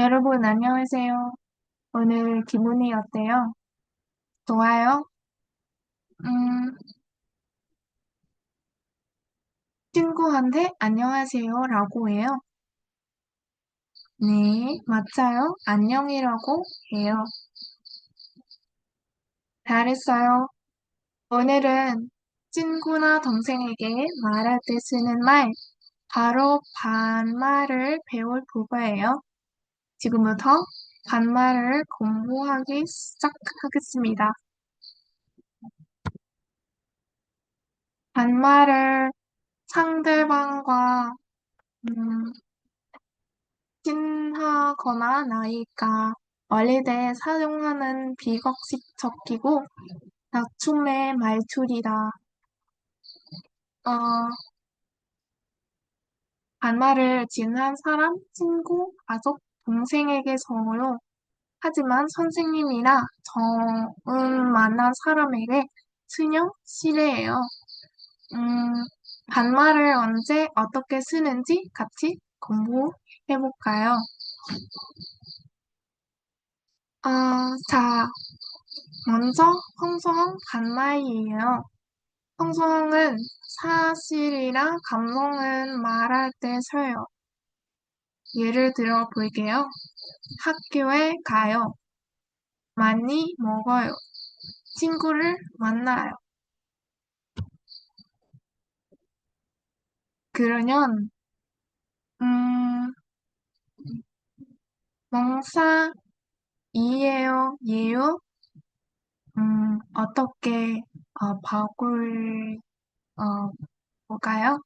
여러분, 안녕하세요. 오늘 기분이 어때요? 좋아요? 음, 친구한테 안녕하세요 라고 해요. 네, 맞아요. 안녕이라고 해요. 잘했어요. 오늘은 친구나 동생에게 말할 때 쓰는 말, 바로 반말을 배울 거예요. 지금부터 반말을 공부하기 시작하겠습니다. 반말을 상대방과 음, 친하거나 나이가 어릴 때 사용하는 비공식적이고 낮춤의 말투이다. 어, 반말을 지난 사람, 친구, 가족, 동생에게 써요. 하지만 선생님이나 처음 만난 사람에게 쓰면 실례예요. 음, 반말을 언제 어떻게 쓰는지 같이 공부해 볼까요? 아, 자, 먼저 홍성은 반말이에요. 홍성은 사실이랑 감성은 말할 때 써요. 예를 들어 볼게요. 학교에 가요. 많이 먹어요. 친구를 만나요. 그러면 음, 멍사 이에요, 예요? 음, 어떻게 어, 바꿀 어, 볼까요?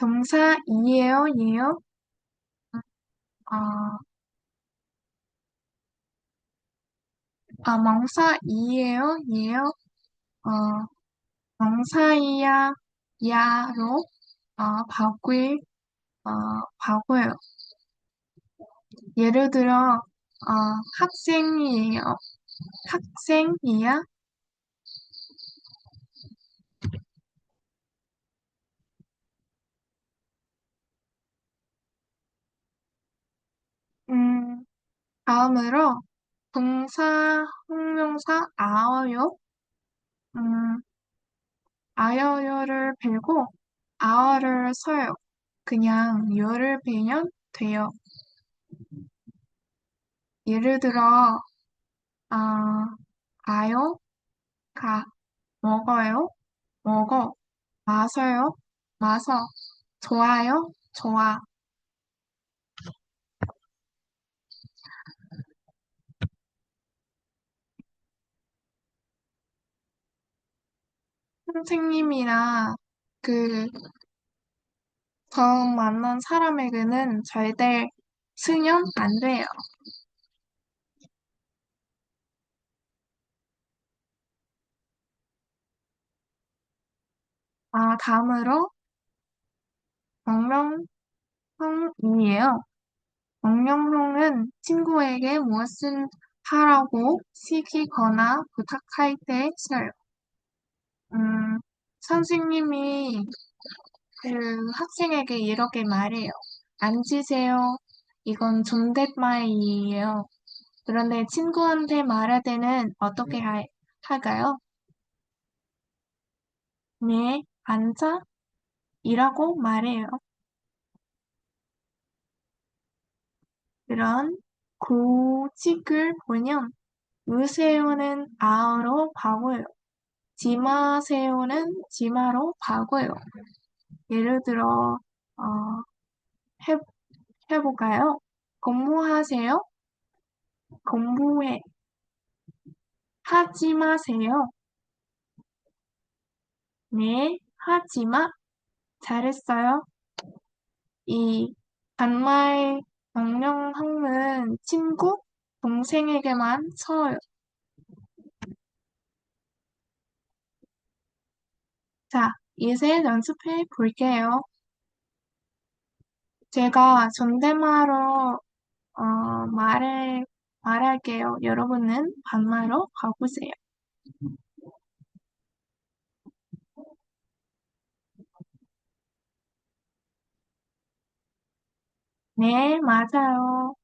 동사 이에요, 예요? 어, 아, 멍사 이에요, 예요? 어, 멍사이야, 야로 어, 바꿀 어, 바꿔요. 예를 들어 어, 학생이에요. 학생이야? 음, 다음으로 동사, 형용사 아어요. 음, 아여요를 베고 아어를 써요. 그냥 요를 베면 돼요. 예를 들어 아, 가요, 가, 먹어요, 먹어, 마셔요, 마서, 좋아요, 좋아. 선생님이나 그 처음 만난 사람에게는 절대 쓰면 안 돼요. 아, 다음으로 명령형이에요. 명령형은 친구에게 무엇을 하라고 시키거나 부탁할 때 써요. 음, 선생님이 그 학생에게 이렇게 말해요. 앉으세요. 이건 존댓말이에요. 그런데 친구한테 말할 때는 어떻게 할, 할까요? 네, 앉아. 이라고 말해요. 그런 구직을 보면 으세요는 아어로 바꿔요. 지마세요는 지마로 바꿔요. 예를 들어 어, 해, 해볼까요? 공부하세요? 공부해. 하지 마세요. 네, 하지 마. 잘했어요. 이 반말 명령형은 친구, 동생에게만 써요. 자, 이제 연습해 볼게요. 제가 존댓말로 어, 말을 말할게요. 여러분은 반말로 바꾸세요. 네, 맞아요.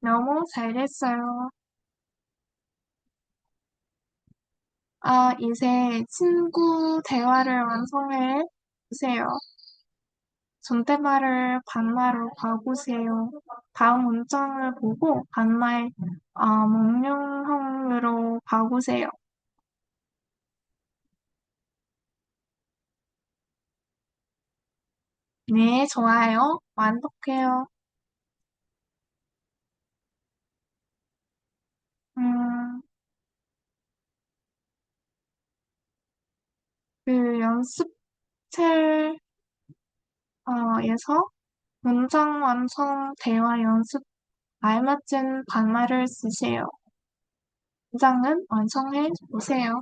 너무 잘됐어요. 아, 이제 친구 대화를 완성해 보세요. 존댓말을 반말로 바꾸세요. 다음 문장을 보고 반말, 아, 목령형으로 바꾸세요. 네, 좋아요. 완독해요. 음, 그 연습 첼에서 문장 완성 대화 연습 알맞은 반말을 쓰세요. 문장은 완성해 보세요.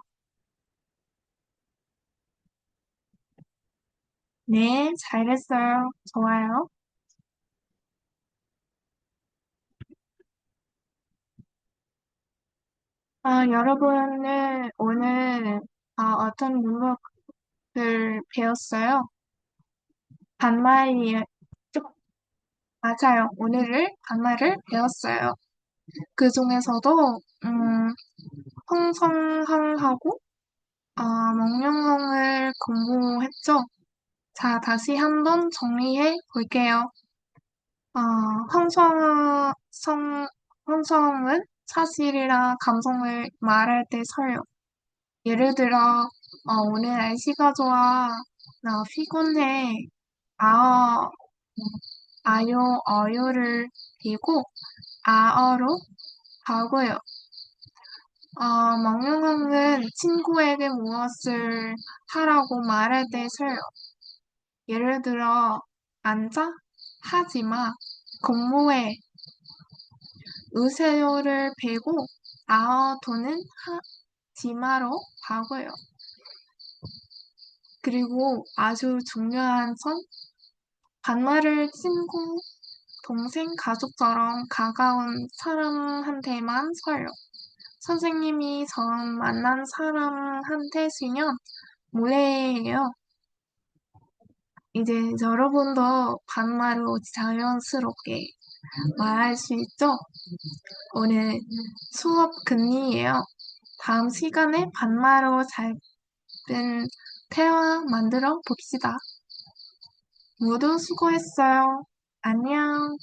네, 잘했어요. 좋아요. 아, 여러분은 오늘 아, 어떤 문법 을 배웠어요? 반말이, 쭉- 맞아요. 오늘을 반말을 배웠어요. 그 중에서도, 음, 홍성항하고, 아, 멍명형을 공부했죠? 자, 다시 한번 정리해 볼게요. 아, 홍성, 성, 홍성은 사실이나 감성을 말할 때 써요. 예를 들어, 어, 오늘 날씨가 좋아. 나 피곤해. 아, 아요, 어요를 띄고 아어로 가고요. 어, 멍영형은 친구에게 무엇을 하라고 말할 때 써요. 예를 들어, 앉아? 하지 마. 공모해. 으세요를 베고 아어 도는 하지 마로 가고요. 그리고 아주 중요한 점, 반말을 친구, 동생, 가족처럼 가까운 사람한테만 써요. 선생님이 처음 만난 사람한테 쓰면 무례해요. 이제 여러분도 반말로 자연스럽게 말할 수 있죠? 오늘 수업 끝이에요. 다음 시간에 반말로 짧은 대화 만들어 봅시다. 모두 수고했어요. 안녕.